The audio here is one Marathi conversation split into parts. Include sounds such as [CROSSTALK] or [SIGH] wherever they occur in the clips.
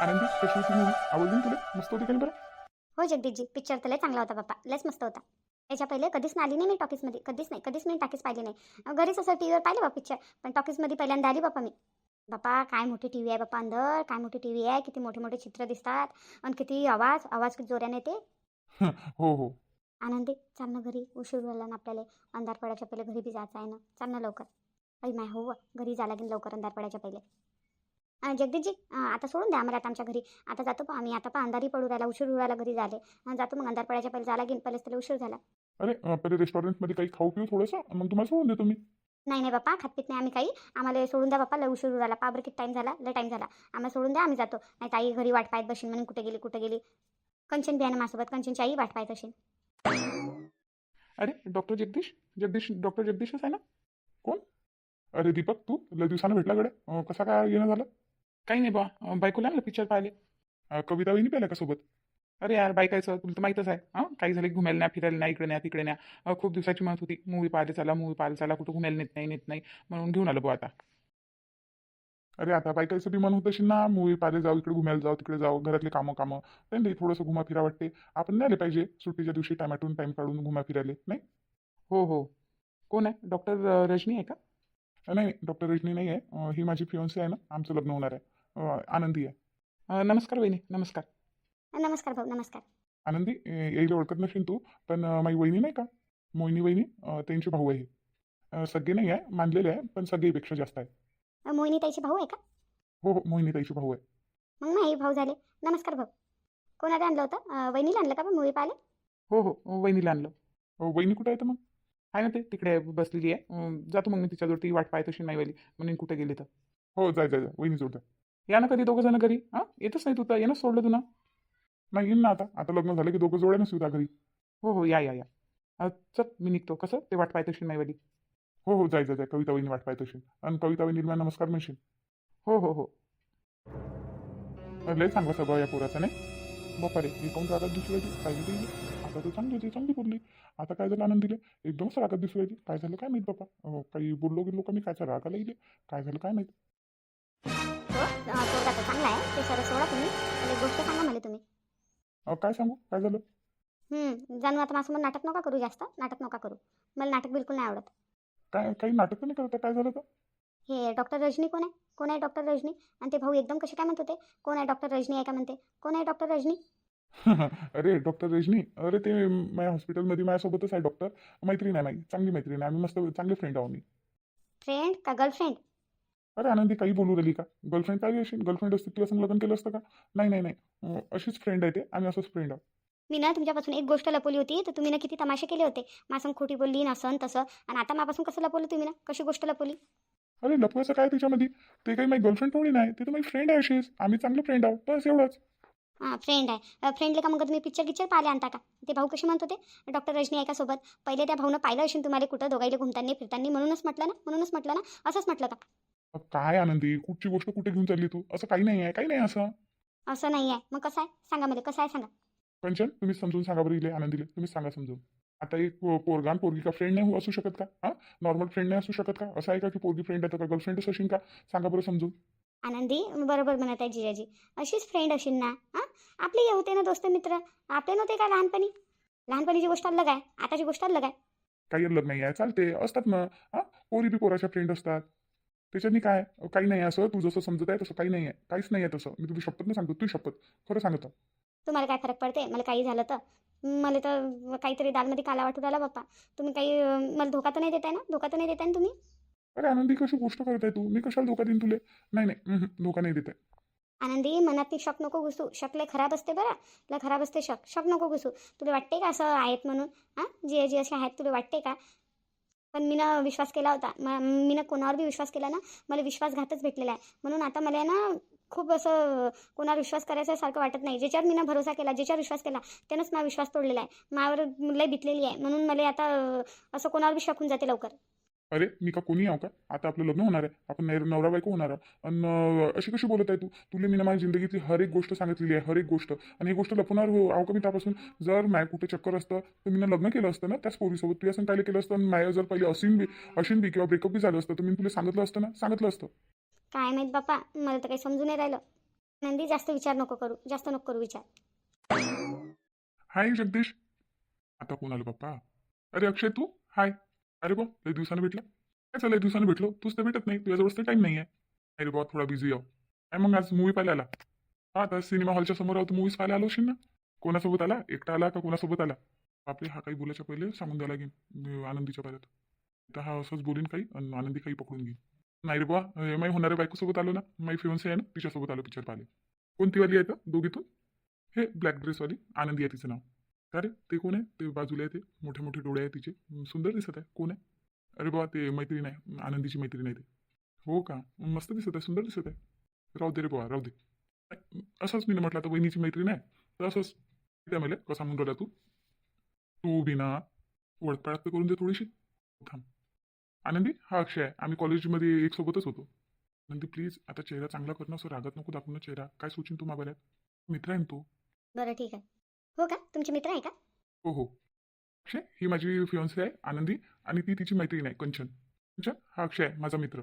आनंदी कशी होती मूवी आवडली ना तुला मस्त होती का नाही बरं? हो जगदीशजी पिक्चर तर लय चांगला होता बाप्पा लयच मस्त होता. त्याच्या पहिले कधीच आली नाही मी टॉकीजमध्ये कधीच नाही. कधीच मी टाकीज पाहिली नाही. घरीच असं टी व्हीवर पाहिलं बा पिक्चर पण टॉकीजमध्ये पहिल्यांदा आली बाप्पा मी. बाप्पा काय मोठी टी व्ही आहे बाप्पा अंदर. काय मोठी टी व्ही आहे. किती मोठे मोठे चित्र दिसतात. आणि किती आवाज. आवाज किती जोराने येते. हो हो आनंदी. चाल ना घरी. उशीर झाला ना आपल्याला. अंधार पडायच्या पहिले घरी बी जायचं आहे ना. चाल ना लवकर. अई माय हो घरी जा लागेल लवकर अंधार पडायच्या पहिले. जगदीशजी आता सोडून द्या आम्हाला आता आमच्या घरी. आता जातो पहा आम्ही. आता पहा अंधारी पडू राहिला उशीर राहिला घरी झाले जातो मग अंधार पडायच्या पहिले जा लागेल पहिलेच त्याला उशीर झाला. अरे पहिले रेस्टॉरंटमध्ये काही खाऊ पिऊ थोडंसं मग तुम्हाला सोडून देतो मी. नाही नाही बाप्पा खात पित नाही आम्ही काही. आम्हाला सोडून द्या बाप्पा लय उशीर राहिला. पाबर किती टाईम झाला? लय टाईम झाला. आम्हाला सोडून द्या आम्ही जातो. नाही ताई घरी वाट पाहत बशीन म्हणून कुठे गेली कुठे गेली. कंचन बियाणं माझ्यासोबत. कंचनची आई वाट पाहत असेल. अरे डॉक्टर जगदीश? जगदीश डॉक्टर जगदीशच आहे ना? कोण? अरे दीपक तू? लय दिवसानं भेटला गड्या. अं, कसा काय येणं झालं? काही नाही बा अं, बायकोला आणलं पिक्चर पाहिले कविता वहिनी पाहिल्या का सोबत? अरे यार बायकायचं तुला तर माहीतच आहे. हां काही झालं की घुमायला नाही फिरायला नाही इकडे नाही तिकडे नाही अं, खूप दिवसाची म्हणत होती मूवी पाहिले चला मूवी पाहिले चला कुठं घुमायला नेत नाही नेत नाही. म्हणून घेऊन आलो बुवा आता. अरे आता बायकाचं बी मन होत असेल ना मूवी पाहिले जाऊ इकडे घुमायला जाऊ तिकडे जाऊ घरातले कामं कामं. त्यांनी थोडंसं घुमा फिरा वाटते. आपण नाही आले पाहिजे सुट्टीच्या दिवशी टायमाटून टाइम काढून घुमा फिरायले नाही? हो हो. कोण आहे? डॉक्टर रजनी आहे का? नाही डॉक्टर रजनी नाही आहे. अं, ही माझी फिओन्सी आहे ना आमचं लग्न होणार आहे. आनंदी आहे नमस्कार वहिनी नमस्कार नमस्कार भाऊ नमस्कार आनंदी यायला ओळखत नसेल तू पण माझी वहिनी नाही का मोहिनी वहिनी त्यांचे भाऊ आहे सगळे नाही आहे मानलेले आहे पण सगळेपेक्षा जास्त आहे मोहिनी ताईचे भाऊ आहे का हो हो मोहिनी ताईचे भाऊ आहे मग नाही भाऊ झाले नमस्कार भाऊ कोणाला आणलं होतं वहिनीला आणलं का मूवी पाहिले हो हो वहिनीला आणलं वहिनी कुठं आहे तर मग आहे ना ते तिकडे बसलेली आहे जातो मग मी तिच्याजवळ ती वाट पाहत अशी नाही वाली म्हणून कुठे गेली तर हो जाय जाय जाय वहिनी जोड या ना कधी दोघं जण घरी? हां? येतच नाही तू तर. येणं सोडलं तू ना नाही येईन ना आता. आता लग्न झालं की दोघं जोड्यानं सुद्धा घरी. हो हो. या या या. चल मी निघतो. कसं? ते वाट पाहत अशी नाही वाली हो हो. जाय जाय कविता वहिनी वाट पाहत असेल आणि कविता वहिनीला नमस्कार म्हणशील. हो हो हो. लय चांगला स्वभाव या पोराचा नाही? बापा रे मी काऊन रागात दिसू राहिली. काय आता तू चांगली होती चांगली बोलली. आता काय झालं आनंद दिले एकदमच रागात दिसू राहिली. काय झालं काय माहीत बापा? काही बोललो गेलो का मी कायचा रागाला येईल काय झालं काय माहीत? पोरगा तर चांगला आहे. ते सर सोडा तुम्ही. मला एक गोष्ट सांगा मला तुम्ही. अं, काय सांगू? काय झालं? हम्म, जाणू आता माझ्यासमोर नाटक नका करू जास्त. नाटक नका करू. मला नाटक बिलकुल नाही आवडत. काय काही नाटक नाही करत? आहे, काय झालं तर हे डॉक्टर रजनी कोण आहे? कोण आहे डॉक्टर रजनी? आणि ते भाऊ एकदम कसे काय म्हणत होते? कोण आहे डॉक्टर रजनी आहे का म्हणते? कोण आहे डॉक्टर रजनी? [LAUGHS] अरे डॉक्टर रजनी. अरे ते माझ्या हॉस्पिटलमध्ये माझ्यासोबतच आहे डॉक्टर. मैत्रीण आहे माझी. चांगली मैत्रीण आहे. आम्ही मस्त चांगले फ्रेंड आहोत मी फ्रेंड का गर्लफ्रेंड अरे आनंदी काही बोलू राहिली का? गर्लफ्रेंड काय असेल? गर्लफ्रेंड असते तुला असं लग्न केलं असतं का? नाही नाही नाही. अशीच फ्रेंड आहे ते. आम्ही असंच फ्रेंड आहोत. मी ना तुमच्यापासून एक गोष्ट लपवली होती. तर तुम्ही ना किती तमाशे केले होते. माझं खोटी बोलली ना असं न तसं. आणि आता माझ्यापासून कसं लपवलं तुम्ही ना? कशी गोष्ट लपवली? अरे लपवायचं काय त्याच्यामध्ये? ते काही माझी गर्लफ्रेंड थोडी नाही. ते तर माझी फ्रेंड आहे अशीच. आम्ही चांगले फ्रेंड आहोत. बस एवढंच. हां फ्रेंड आहे. फ्रेंडले का मग तुम्ही पिक्चर गिक्चर पाहिले आणता का? ते भाऊ कसे म्हणत होते? डॉक्टर रजनी आहे का सोबत? पहिले त्या भाऊनं पाहिलं असेल तुम्हाला कुठं? दोघाईले घुमताना फिरताना. म्हणूनच म्हटलं ना? म्हणूनच म्हटलं ना? असंच म्हटलं का? काय आनंदी? कुठची गोष्ट कुठे घेऊन चालली तू? असं काही नाही आहे काही नाही असं. असं नाही आहे. मग कसं आहे? सांगा मला कसं आहे सांगा? कंचन तुम्ही समजून सांगा बरं इले आनंदीले. तुम्ही सांगा समजून. आता एक पो- पोरगा का फ्रेंड नाही असू शकत का? हां? नॉर्मल फ्रेंड नाही असू शकत का? असं आहे का की पोरगी फ्रेंड आहे का गर्लफ्रेंडच असेल का? सांगा बरं समजून. आनंदी बरोबर म्हणत आहे जिजाजी. अशीच फ्रेंड असेल ना? हां? आपले हे होते ना दोस्त मित्र? आपले नव्हते का लहानपणी? लहानपणीची गोष्ट अलग आहे. आताची गोष्ट अलग आहे. काही अलग नाही आहे. चालते असतात ना हां? पोरी बी पोराच्या फ्रेंड असतात. त्याच्यानी काय? काही नाही असं. तू जसं समजत आहे तसं काही नाही आहे. काहीच नाही आहे तसं. मी तुझी शपथ नाही सांगतो. तू शपथ. खरं सांगतो. तुम्हाला काय फरक पडते मला काही झालं तर? मला तर काहीतरी दालमध्ये काला वाटू राहिला बाप्पा. तुम्ही काही अं, मला धोका तर नाही देताय ना? धोका तर नाही देताय ना तुम्ही? अरे आनंदी कशी गोष्ट करत आहे तू? मी कशाला धोका देईन तुले? नाही नाही. धोका नाही देत आहे आनंदी मनात ती शक नको घुसू. शकले खराब असते बरं. तुला खराब असते शक. शक नको घुसू. तुला वाटते का असं आहेत म्हणून? हां जे जे असे आहेत तुला वाटते का? पण मी ना विश्वास केला होता. म मी ना कोणावर बी विश्वास केला ना मला विश्वासघातच भेटलेला आहे. म्हणून आता मला ना खूप असं कोणावर विश्वास करायचं सारखं वाटत नाही. ज्याच्यावर मी ना भरोसा केला ज्याच्यावर विश्वास केला त्यानंच माझा विश्वास तोडलेला आहे. माझ्यावर लय बितलेली आहे. म्हणून मला आता असं कोणावर बी शकून जाते लवकर. अरे मी का कोणी आहो का? आता आपलं लग्न होणार आहे. आपण नैर- नवरा बायको होणार आहे आणि अशी कशी बोलत आहे तू? तुला मी ना माझ्या जिंदगीतली हर एक गोष्ट सांगितलेली आहे हर एक गोष्ट. आणि ही गोष्ट लपवणार हो आहो का मी त्यापासून? जर माय कुठे चक्कर असतं तर मी ना लग्न केलं असतं ना त्याच पोरीसोबत. तुला असं काय केलं असतं? आणि माया जर पहिले असीन बी अशीन बी किंवा ब्रेकअप बी झालं असतं तर मी तुला सांगितलं असतं ना? सांगितलं असतं. काय माहीत बाप्पा मला तर काही समजून नाही राहिलं. नंदी जास्त विचार नको करू. जास्त नको करू विचार. हाय जगदीश. आता कोण आलं पप्पा अरे अक्षय तू? हाय. अरे बा लई दिवसानं भेटला. काय चाललंय दिवसानं भेटलो? तूच तर भेटत नाही तुझ्याजवळ तर टाईम नाही आहे अरे बा थोडा बिझी आहो. काय मग आज मूवी पाहायला आला? हा आता सिनेमा हॉलच्या समोर आहो तू मूवीज पाहायला आलो ना? कोणासोबत आला? एकटा आला का कोणासोबत आला? आपले हा काही बोलायच्या पहिले सांगून द्यायला लागेल आनंदीच्या पाहिल्यात तर हा असंच बोलीन काही आणि आनंदी काही पकडून घेईन नाही रे बा माई होणाऱ्या बायकोसोबत आलो ना माई फिवन्सी आहे ना तिच्यासोबत आलो पिक्चर पाहिले कोणती वाली आहे तर दोघीतून? हे ब्लॅक ड्रेसवाली आनंदी आहे तिचं नाव. का रे ते कोण आहे? ते बाजूला आहे ते. मोठे मोठे डोळे आहे तिचे. सुंदर दिसत आहे. कोण आहे? अरे बाबा ते मैत्रीण आहे. आनंदीची मैत्रीण आहे ते. हो का? मस्त दिसत आहे. सुंदर दिसत आहे. राहू दे रे बाबा राहू दे. असंच मी म्हटलं आता वहिनीची मैत्रीण आहे. तर असंच त्या मला. कसा म्हणून राहिला तू? तू बिना ना ओळखपाळत तर करून दे थोडीशी. थांब. आनंदी हा अक्षय आहे. आम्ही कॉलेजमध्ये एक सोबतच होतो. आनंदी प्लीज आता चेहरा चांगला कर ना. असं रागत नको दाखवणं चेहरा. काय सोचिन तू मागायला? मित्र आहे ना तू. बरं ठीक आहे. हो का? तुमचे मित्र आहे का? हो हो. अक्षय ही माझी फियन्सी आहे आनंदी आणि ती तिची मैत्रीण आहे कंचन. कंचन हा अक्षय आहे माझा मित्र.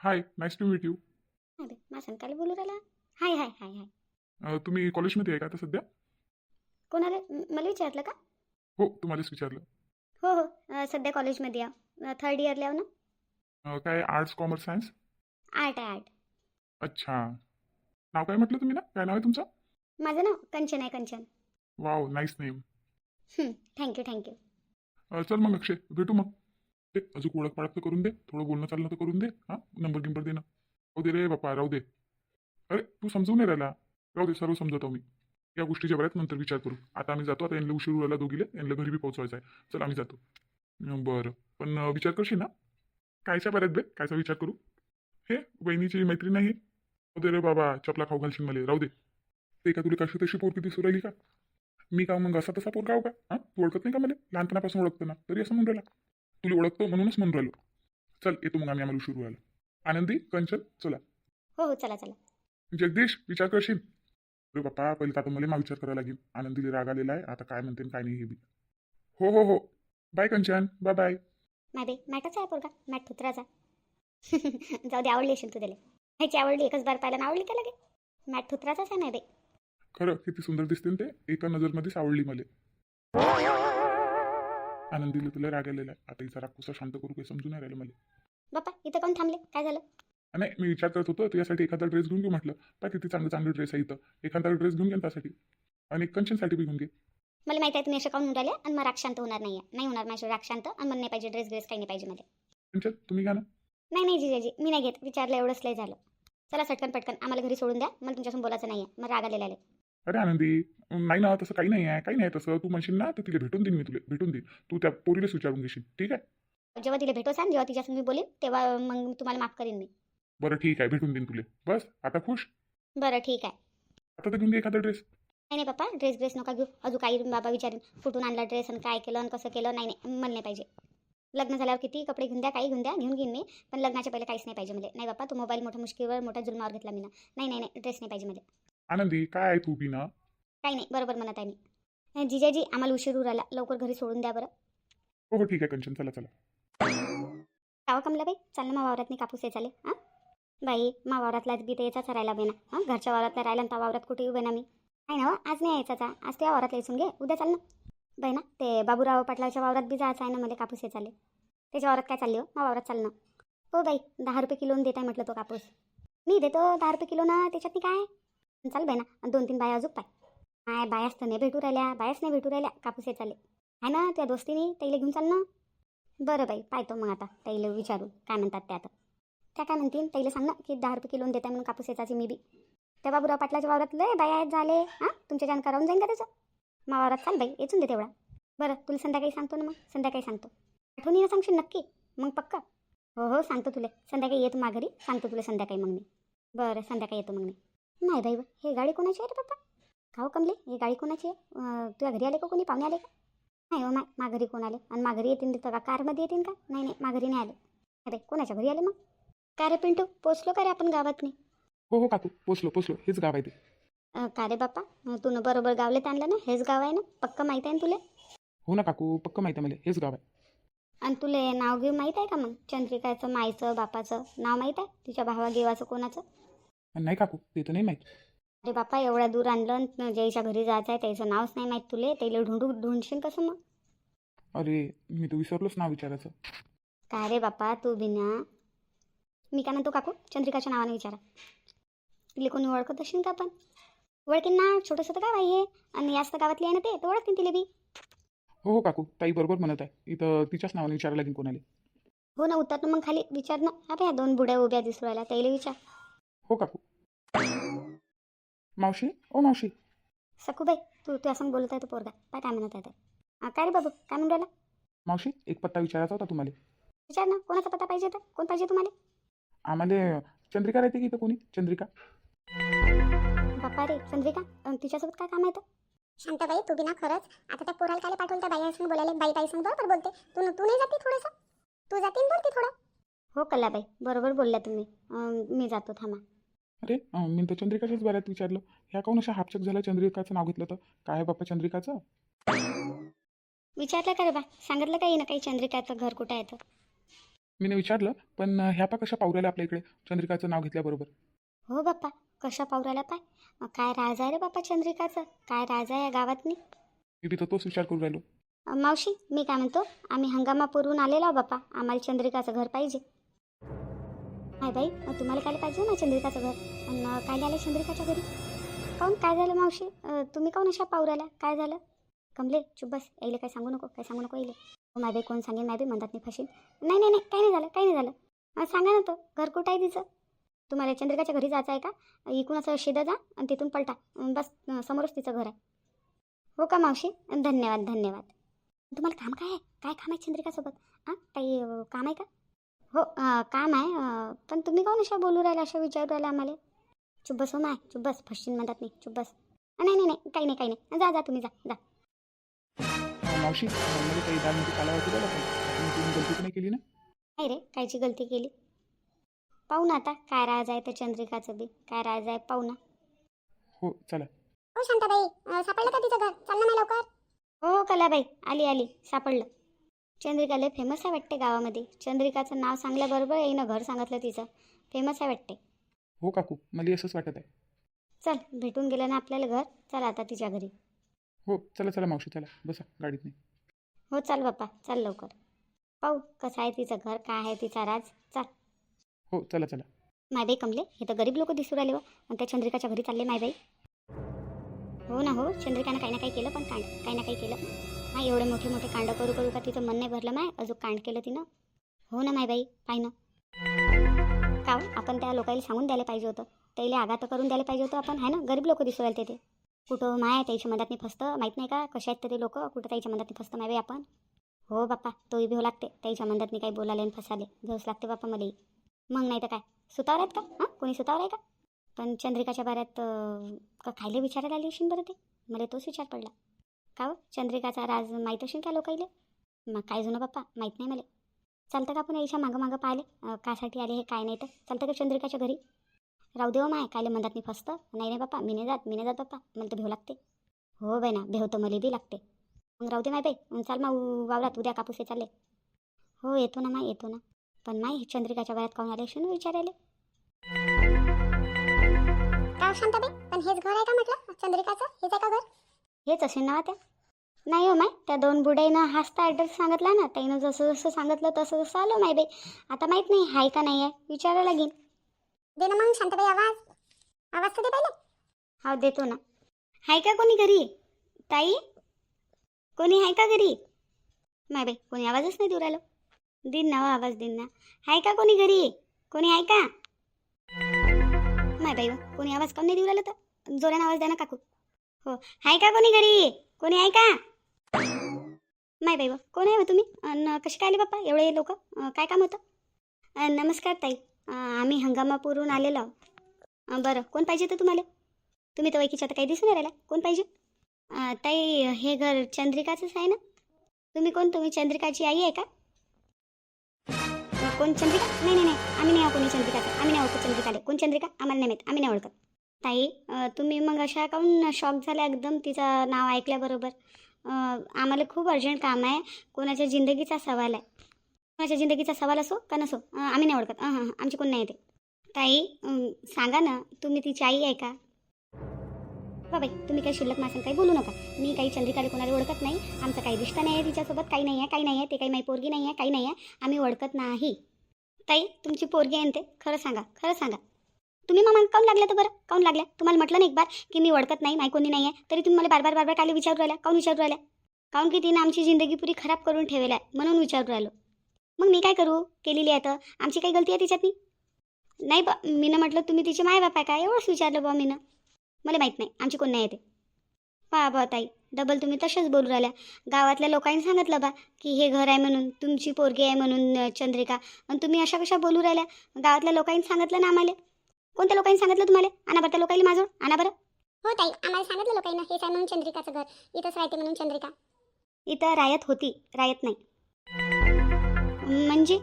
Hi nice to meet you नाही बे मा संकाला बोलू राहिला? हाय हाय हाय हाय तुम्ही कॉलेजमध्ये आहे का आता सध्या? कोणाला म- मला विचारलं का? हो तुम्हालाच विचारलं. हो हो अं, सध्या कॉलेजमध्ये या थर्ड इयरला आहो ना? अं, काय आर्ट्स कॉमर्स सायन्स आर्ट आहे आर्ट अच्छा. नाव काय म्हटलं तुम्ही ना? काय नाव आहे तुमचं? माझं नाव कंचन आहे Kanchan. Wow nice name thank you thank you चल मग अक्षय भेटू मग. ते अजून ओळख पाळख तर करून दे थोडं बोलणं चालणं तर करून दे हां नंबर गिंबर दे ना राहू दे रे बापा राहू दे. अरे तू समजून नाही राहिला. राहू दे सर्व समजवतो मी. या गोष्टीच्या बऱ्याच नंतर विचार करू. आता आम्ही जातो आता यांना उशीर व्हायला दोघीले यांना घरी बी पोहोचवायचं आहे. चल आम्ही जातो. बरं. पण विचार करशील ना? कायच्या बऱ्यात बे? कायचा विचार करू? हे वहिनीची मैत्रीण नाही राहू दे रे बाबा चपला खाऊ घालशील मला. राहू दे. ते का तुला कशी तशी पोरकी दिसू राहिली का? मी का मग असा तसा पोरगा हो का हां? तू ओळखत नाही का मला? लहानपणापासून ओळखतो ना. तरी असं म्हणून राहिला. तुला ओळखतो म्हणूनच म्हणून राहिलो. चल येतो मग आम्ही. आम्हाला उशीर व्हायला. आनंदी कंचन चला. हो हो चला चला. जगदीश विचार करशील? अरे बाप्पा पहिले आता मला विचार करायला लागेल. आनंदीला राग आलेला आहे. आता काय म्हणते काय नाही हे बी. हो हो हो. बाय कंचन. बाय बाय बे मॅटच आहे पोरगा. मॅट थुत्राचा. [LAUGHS] जाऊ दे आवडली असेल तू त्याला ह्याची आवडली एकच बार पाहिला आवडली त्याला गे मॅट थुत्राचाच आहे बे खरं किती सुंदर दिसते ना ते. एका नजरमध्येच आवडली मला. आनंदीला तुला राग आलेला. आहे आता हिचा राग कसा शांत करू काही समजून नाही राहिलं मला. बाप्पा इथं कोण थांबले? काय झालं? नाही मी विचार करत होतो तुझ्यासाठी एखादा ड्रेस घेऊन घेऊ म्हटलं. पाय किती चांगलं चांगलं ड्रेस आहे इथं. एखादा ड्रेस घेऊन घे ना त्यासाठी. आणि कंचनसाठी बी घेऊन घे. मला माहिती आहे तुम्ही अशा काऊन राहिले आणि मग राग शांत होणार नाही नाही होणार माझ्या राग शांत. आणि मला नाही पाहिजे ड्रेस ग्रेस काही नाही पाहिजे मला. कंचन तुम्ही घ्या ना. नाही नाही जिजाजी मी नाही घेत. विचारलं एवढंच लय झालं. चला सटकन पटकन आम्हाला घरी सोडून द्या. मला तुमच्यासमोर बोलायचं नाही आहे मग राग आलेला आहे. अरे आनंदी नाही ना तसं काही नाही आहे काही नाही तसं. तू म्हणशील ना तर तिला भेटून देईन मी तुला भेटून देईन. तू त्या पोरीलाच विचारून घेशील ठीक आहे? जेव्हा तिला भेटो सांग जेव्हा तिच्यासमोर मी बोलेन तेव्हा मग तुम्हाला माफ करीन मी. बरं ठीक आहे भेटून देईन तुले. बस आता खुश? बरं ठीक आहे. आता तर घेऊन दे एखादा ड्रेस. नाही नाही पप्पा ड्रेस ग्रेस नका घेऊ. अजून काही बाबा विचारेन कुठून आणला ड्रेस आणि काय केलं आणि कसं केलं नाही नाही मला नाही पाहिजे. लग्न झाल्यावर किती कपडे घेऊन द्या काही घेऊन द्या घेऊन घेईन मी. पण लग्नाच्या पहिले काहीच नाही पाहिजे मला. नाही बाप्पा तो मोबाईल मोठ्या मुश्किलवर मोठ्या जुलमावर घेतला मी ना. नाही नाही नाही ड्रेस नाही पाहिजे मला. आनंदी काय आहे तू बी ना काही नाही बरोबर म्हणत आहे मी. नाही, जिजाजी आम्हाला उशीर होऊ राहिला. लवकर घरी सोडून द्या बरं. हो हो ठीक आहे कंचन. चला चला. कावा कमला बाई. चाल ना मा वावरात कापूस चाले हां? बाई मा वावरातला बी तर याचाच राहिला बेना हां? घरच्या वावरातला राहिला त्या वावरात कुठे उभे ना मी. नाही ना हो, आज नाही यायचा आज त्या वावरात यायचून घे उद्या चाल ना. बाई ना ते बाबूराव पाटलाच्या वावरात बी जायचं आहे ना मला कापूस चाले त्याच्या वावरात काय चालली हो? मा वावरात चाल ना. हो बाई दहा रुपये किलोनं देत आहे म्हटलं तो कापूस. मी देतो दहा रुपये किलो ना त्याच्यात काय? चाल बाई ना. आणि दोन तीन बाया अजून पाय. काय बायास तर नाही भेटू राहिल्या बायाच नाही भेटू राहिल्या. कापूस चाले आहे ना त्या दोस्तीने ताईला घेऊन चाल ना. बरं बाई पाहतो मग आता. ताईला विचारू काय म्हणतात त्या आता. त्या काय म्हणतील? ताईला सांग ना की दहा रुपये किलोन देता म्हणून कापूस याचाची मी बी. त्या बाबूराव पाटलाच्या वावरात लय बाया आहेत झाले. हां? तुमच्या जाण करावून जाईन का त्याचं? मग वावरात चाल बाई येचून दे तेवढा. बरं तुला संध्याकाळी सांगतो ना मग. संध्याकाळी सांगतो. आठवणीनं सांगशील नक्की. मग पक्का. हो हो सांगतो तुला. संध्याकाळी येतो माघारी सांगतो तुला संध्याकाळी मग मी. बरं संध्याकाळी येतो मग मी. नाही बाई हे गाडी कोणाची आहे रे पप्पा? खाऊ कमले ही गाडी कोणाची आहे? तुझ्या घरी आले का कोणी? पाहुणे आले का? नाही हो मा माघारी कोण आले? आणि माघारी येतील तिथं का कारमध्ये येतील का? नाही नाही माघारी नाही आले. अरे कोणाच्या घरी आले मग? का रे पिंटू पोचलो का रे आपण गावात नाही हो हो काकू पोचलो पोचलो. हेच गाव आहे ते. अं, का रे बाप्पा? तू न बरोबर गावले आणलं ना? हेच गाव आहे ना? पक्क माहीत आहे ना तुले? हो ना काकू पक्क माहिती आहे मला. हेच गाव आहे. आणि तुले नाव घेऊ माहीत आहे का मग? चंद्रिकाचं माईचं बापाचं नाव माहीत आहे? तिच्या भावा गेवाचं कोणाचं? नाही काकू ते तर नाही माहीत. अरे बापा एवढ्या दूर आणलं न ज्याच्या घरी जायचं आहे त्याचं नावच नाही माहीत तुले. त्याला ढूंढू ढूंढशील कसं मग? अरे मी तर विसरलोच नाव विचारायचं. काय रे बापा तू बिना? मी काय म्हणतो काकू? चंद्रिकाच्या नावाने विचारा. तिला कोणी ओळखत असेल का पण? ओळखीन ना छोटंसं तर गाव आहे हे? आणि याच तर गावातली आहे ना ते तर ओळखतील तिला बी. हो हो काकू ताई बरोबर म्हणत आहे. इथं तिच्याच नावाने विचारायला लागेल कोणाला. हो ना उतर ना मग खाली. विचार ना. अरे ह्या दोन बुड्या उभ्या दिसू राहिल्या. त्याला विचार. हो काकू मावशी? ओ मावशी. सकूबाई तू तू असं बोलत आहे तो पोरगा. काय काय म्हणत आहे ते? हा, काय रे बाबू? काय म्हणून राहिला? मावशी एक पत्ता विचारायचा होता तुम्हाला. विचार ना कोणाचा पत्ता पाहिजे तर कोण पाहिजे तुम्हाला? आम्हाला चंद्रिका राहते की इथं कोणी? चंद्रिका. बाप्पा रे चंद्रिका तिच्यासोबत काय काम आहे तर शांताबाई तू बी ना खरंच आता त्या पोराला काय पाठवलं त्या बाई बोलायला? बाई बाई संग बरोबर बोलते. तू तू नाही जाते थोडंसं? तू जाते आणि बोलते थोडं? हो कल्लाबाई बरोबर बोलल्या तुम्ही. अं, मी जातो थांबा. अरे अं, मी तर चंद्रिकाच्याच बऱ्यात विचारलं. ह्या काऊन अशा हापचक झालं चंद्रिकाचं नाव घेतलं तर? काय आहे बाप्पा चंद्रिकाचं? विचारलं का रे बा? सांगितलं काही ना काही चंद्रिकाचं घर कुठं आहे तर? मी विचारलं पण अं, ह्या पा कशा पावरायला आपल्या इकडे चंद्रिकाचं नाव घेतल्याबरोबर? हो बाप्पा कशा पावराला पाय? अं, काय राज आहे रे बाप्पा चंद्रिकाचं? काय राज आहे या गावातनी? मी बी तर तोच विचार करून राहिलो. अं, मावशी मी काय म्हणतो आम्ही हंगामापूरहून आलेलो आहो बाप्पा. आम्हाला चंद्रिकाचं घर पाहिजे. हाय बाई मग तुम्हाला काय पाहिजे हो ना चंद्रिकाचं घर? आणि काय आलं चंद्रिकाच्या घरी? काऊन काय झालं मावशी? तुम्ही काऊन अशा पावराला काय झालं? कमले चुप बस. यायले काय सांगू नको काय सांगू नको येईल हो, माय बाई कोण सांगेल माय बाई म्हणतात नाही फशील नाही नाही नाही काही नाही झालं काही नाही झालं. सांगा ना तो घर कुठं आहे तिचं? तुम्हाला चंद्रिकाच्या घरी जायचं आहे का? इकून असं शिदा जा आणि तिथून पलटा. बस समोरच तिचं घर आहे. हो का मावशी? धन्यवाद धन्यवाद. तुम्हाला काम काय आहे? काय काम आहे चंद्रिकासोबत? हां काही काम आहे का? हो काम आहे पण तुम्ही काऊन अशा बोलू राहिला अशा विचारू राहिला आम्हाला? चुप बस हो माय चुप बस फशीन म्हणतात नाही चुप बस. नाही नाही नाही काही नाही काही नाही. जा जा तुम्ही जा जा. मावशी मला काही दहा मिनिटं कालावधी द्यायला पाहिजे तुम्ही तुम्ही गलती नाही केली ना? नाही रे कायची गलती केली? पाहू ना आता काय राज आहे तर चंद्रिकाचं बी काय राज आहे पाहू ना. हो चला. हो शांताबाई सापडलं का तिचं घर? चाल ना मला लवकर. हो हो कलाबाई आली आली सापडलं. चंद्रिका लय फेमस आहे वाटते गावामध्ये. चंद्रिकाचं नाव सांगल्याबरोबर येईनं घर सांगितलं तिचं. फेमस आहे वाटते. हो काकू मला असंच वाटत आहे. चल भेटून गेलं ना आपल्याला घर. चल आता तिच्या घरी. हो चला चला मावशी चला. बसा गाडीत नाही. हो चाल बाप्पा चल लवकर. पाहू कसं आहे तिचं घर काय आहे तिचा राज. चल. हो चला चला. मायबाई कमले हे तर गरीब लोक दिसू राहिले व आणि त्या चंद्रिकाच्या घरी चालले मायबाई हो ना हो चंद्रिकानं काही ना काही केलं पण कांड. काही ना काही केलं. नाही एवढे मोठे मोठे कांड करू करू का तिचं मन नाही भरलं माय? अजून कांड केलं तिनं? हो ना माय बाई पाय ना. का हो? आपण त्या लोकांना सांगून द्यायला पाहिजे होतं. त्याला आघात करून द्यायला पाहिजे होतं आपण आहे ना? गरीब लोक दिसू राहिले ते. कुठं माय त्याच्या मधातनी फसतं? माहीत नाही का? कशा आहेत ते लोक? कुठं त्याच्या मधात फसतं मायबाई आपण? हो बाप्पा तोही भेव लागते. त्याच्या मधात काही बोलायला आणि फसाले भेवच लागते बाप्पा मलाही. मग नाही तर काय? सुतावर आहेत का? हां? कोणी सुतावर आहे का? पण चंद्रिकाच्या बाऱ्यात का खायला विचारायला आली असेल बरं ते? मला तोच विचार पडला. का हो? चंद्रिकाचा राज माहीत असेल का लोकाईले? मग काय जुनं बाप्पा? माहीत नाही मला. चालतं का आपण याच्या मागं मागं पाहिले कासाठी आले हे काय नाही तर? चालतं का चंद्रिकाच्या घरी? राहू देव माय कायले म्हणतात मी फसतं? नाही नाही बाप्पा मी नाही जात मी नाही जात बाप्पा. मला तर भेव लागते. हो बाई ना भेव तर मला बी लागते. मग राहू दे माय बाई. मग चाल मग वावरात उद्या कापूस हे चालले. हो येतो ना माय येतो ना. पण माय चंद्रिकाच्या वयात काऊन आले असेल विचारायले? शांताबाई पण हेच घर आहे का म्हटलं? चंद्रिकाचं? हेच आहे का घर? हेच असेल ना त्या? नाही हो माय त्या दोन बुड्याईनं हाच तर ॲड्रेस सांगितला ना त्यानं जसं जसं सांगितलं तसं तसं आलो माय बाई. आता माहीत नाही आहे का नाही आहे? विचारायला लागेल. दे ना मग शांताबाई आवाज. आवाज तर दे पहिले. हा देतो ना. आहे का कोणी घरी? ताई? कोणी आहे का घरी? माय बाई कोणी आवाजच नाही देऊ राहिलं. दिन ना हो आवाज दिन ना. आहे का कोणी घरी? कोणी आहे का? माय बाई कोणी आवाज कम नाही देऊ राहिलं तर? जोरानं आवाज द्या ना काकू. हो. आहे का कोणी घरी? कोणी आहे का? नाही बाई बा कोण आहे तुम्ही? अन कसे काय आले बाप्पा? एवढे लोक? काय काम होतं? नमस्कार ताई. आम्ही हंगामापूरहून आलेलो आहोत. बरं कोण पाहिजे तर तुम्हाला? तुम्ही तर वैकीच्या तर काही दिसून नाही राहिला. कोण पाहिजे? ताई हे घर चंद्रिकाचंच आहे ना? तुम्ही कोण? तुम्ही चंद्रिकाची आई आहे का? कोण चंद्रिका? नाही नाही नाही. आम्ही नाही कोणी चंद्रिकाचं. आम्ही नाही ओळखत चंद्रिकाले. कोण चंद्रिका? आम्हाला नाही माहीत. आम्ही नाही ओळखत. ताई तुम्ही मग अशा काहून शॉक झाल्या एकदम तिचं नाव ऐकल्याबरोबर? आम्हाला खूप अर्जंट काम आहे. कोणाच्या जिंदगीचा सवाल आहे. कोणाच्या जिंदगीचा सवाल असो का नसो आम्ही नाही ओळखत. हां हां आमची कोण नाही येते ताई सांगा ना तुम्ही तिची आई आहे का? हो बाई तुम्ही काही शिल्लक मासन काही बोलू नका. मी काही चंद्रिकाला कोणाला ओळखत नाही. आमचा काही रिश्ता नाही आहे तिच्यासोबत काही नाही आहे काही नाही आहे. ते काही माही पोरगी नाही आहे काही नाही आहे. आम्ही ओळखत नाही. ताई तुमची पोरगी आहे ना ते? खरं सांगा खरं सांगा. तुम्ही मग काऊन लागल्या तर बरं? काऊन लागल्या? तुम्हाला म्हटलं ना एक बार की मी ओळखत नाही माही कोणी नाही आहे तरी तुम्ही मला बार बार बार बार कायले विचारू राहिला. काऊन विचारू राहिला? काऊन की तिनं आमची जिंदगी पुरी खराब करून ठेवल्या आहे? म्हणून विचारू राहिलो. मग मी काय करू? केलेली आहे तर? आमची काही गलती आहे तिच्यात नाही बा मीनं म्हटलं तुम्ही तिचे माय बाप आहे का? एवढंच विचारलं बा मीनं. मला माहीत नाही आमची कोण नाही येते पहा बा ताई डबल तुम्ही तसेच बोलू राहिल्या. गावातल्या लोकांनी सांगितलं बा की हे घर आहे म्हणून तुमची पोरगी आहे म्हणून चंद्रिका. आणि तुम्ही अशा कशा बोलू राहिल्या? गावातल्या लोकांनी सांगितलं ना आम्हाला. कोणत्या लोकांनी सांगितलं तुम्हाला? आणा बरं त्या लोकांनी माझं? आणा बरं हो ताई आम्हाला सांगितलं लोकांना हेच आहे म्हणून चंद्रिकाचं घर. इथंच राहते म्हणून चंद्रिका. इथं रायत होती रायत नाही. म्हणजे?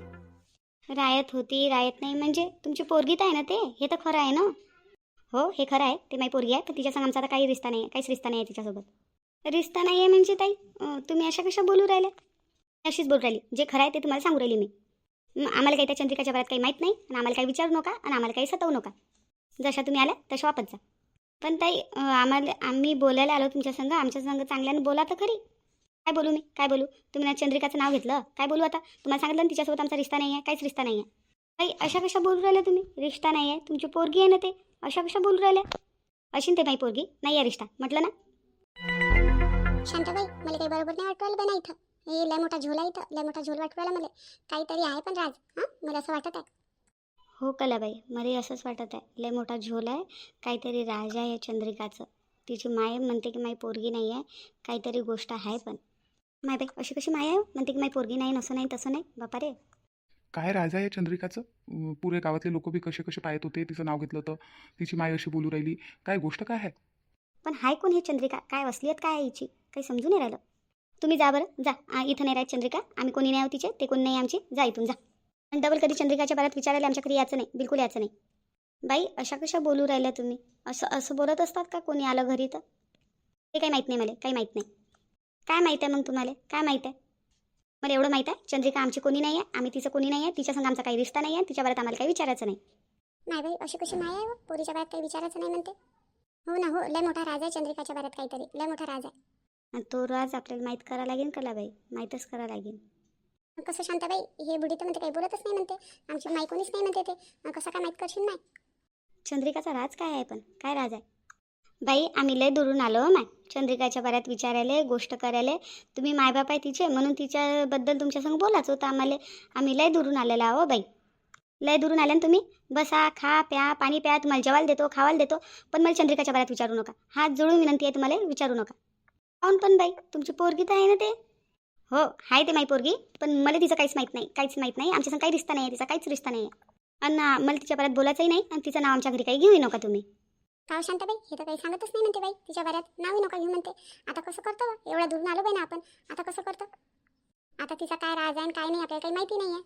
रायत होती रायत नाही म्हणजे? तुमची पोरगीत आहे ना ते? हे तर खरं आहे ना? हो हे खरं आहे. ते माझी पोरगी आहे पण तिच्यासंग आमचा आता काही रिश्ता नाही आहे काहीच रिश्ता नाही आहे तिच्यासोबत. रिश्ता नाही आहे म्हणजे ताई? तुम्ही अशा कशा बोलू राहिल्या? अशीच बोलू राहिली. जे खरं आहे ते तुम्हाला सांगू राहिली म, आम्हाला काही त्या चंद्रिकाच्या बऱ्यात काही माहीत नाही आणि आम्हाला काही विचारू नका आणि आम्हाला काही सतवू नका. जशा तुम्ही आल्या तशा वापस जा. पण ताई आम्हाला आम्ही बोलायला आलो तुमच्या संग आमच्या संग चांगल्यानं बोला तर खरी. काय बोलू मी? काय बोलू? तुम्ही ना चंद्रिकाचं नाव घेतलं? काय बोलू आता? तुम्हाला सांगितलं ना तिच्यासोबत आमचा रिश्ता नाही आहे काहीच रिश्ता नाही आहे काही अशा कशा बोलू राहिल्या तुम्ही? रिश्ता नाही आहे तुमची पोरगी आहे ना ते? अशा कशा बोलू राहिल्या? अशी ते बाई पोरगी. नाही आहे रिश्ता. म्हटलं ना? शांताबाई मला काही बरोबर नाही वाटू बाई इथं? हे लय मोठा झोला इथं लय मोठा झोल वाटू राहिला मला. काहीतरी आहे पण राज हां? मला असं वाटत आहे. हो कलाबाई मला असंच वाटत आहे. लय मोठा झोल आहे काहीतरी राजा आहे चंद्रिकाचं. तिची माय म्हणते की माई पोरगी नाही आहे काहीतरी गोष्ट आहे पण. माय बाई अशी कशी माय आहे हो? म्हणते की माई पोरगी नाही नसं नाही तसं नाही. बापा रे. काय राजा आहे चंद्रिकाचं? अं, पुरे गावातले लोक बी कसे कसे पाहत होते तिचं नाव घेतलं तर तिची माय अशी बोलू राहिली. काय गोष्ट काय आहे? पण हाय कोण हे चंद्रिका? काय असलीयत काय आहे हिची? काही समजून नाही राहिलं. तुम्ही जा बरं जा. आ, इथं नाही राहत चंद्रिका. आम्ही कोणी नाही आहोत तिचे ते कोणी नाही आमचे. जा इथून जा. आणि डबल कधी चंद्रिकाच्या बारात विचारायला आमच्या घरी यायचं नाही. बिलकुल यायचं नाही. बाई अशा कशा बोलू राहिल्या तुम्ही? असं असं बोलत असतात का कोणी आलं घरी तर? ते काही माहीत नाही मला काही माहीत नाही. काय माहीत आहे मग तुम्हाला? काय माहीत आहे? मला एवढं माहीत आहे चंद्रिका आमची कोणी नाही आहे आम्ही तिचं कोणी नाही आहे तिच्या संग आमचा काही रिश्ता नाही आहे तिच्या बारात आम्हाला काही विचारायचं नाही. नाही बाई अशी कशी माया आहे हो? पोरीच्या बायात काही विचारायचं नाही म्हणते. हो ना हो लय मोठा राज आहे चंद्रिकाच्या बाऱ्यात काहीतरी. लय मोठा राज आहे. आणि तो राज आपल्याला माहीत करा लागेल कला बाई माहीतच करा लागेल कसं शांताबाई? हे बुडी तर म्हणते काही बोलतच नाही म्हणते. आमची माई कोणीच नाही म्हणते ते. कसं काय माहीत करशील माय चंद्रिकाचा राज काय आहे पण? काय राज आहे? बाई आम्ही लय दुरून आलो माय चंद्रिकाच्या बऱ्यात विचारायले गोष्ट करायले. तुम्ही मायबाप आहे तिचे म्हणून तिच्याबद्दल तुमच्यासंग बोलाच होतं आम्हाला. आम्ही लय दुरून आलेला आहो बाई. लय दुरून आल्या तुम्ही? बसा खा प्या पाणी प्या तुम्हाला जेवायला देतो खावायला देतो. पण मला चंद्रिकाच्या बऱ्यात विचारू नका. हात जोडून विनंती आहे तुम्हाला विचारू नका. काऊन पण बाई तुमची पोरगी तर आहे ना ते? हो आहे ते माई पोरगी पण मला तिचं काहीच माहीत नाही काहीच माहीत नाही. आमच्यासंग काही रिश्ता नाही आहे तिचा काहीच रिश्ता नाही. आहे आणि मला तिच्या बऱ्यात बोलायचंही नाही आणि तिचं नाव आमच्या घरी काही घेऊ नका तुम्ही. का हो शांताबाई हे तर काही सांगतच नाही म्हणते बाई. तिच्या बाऱ्यात नावही नका घेऊ म्हणते. आता कसं करतो? एवढ्या दूरून आलो बाई ना आपण. आता कसं करतो? आता तिचा काय राज आहे आणि काय नाही आपल्याला काही माहिती नाही आहे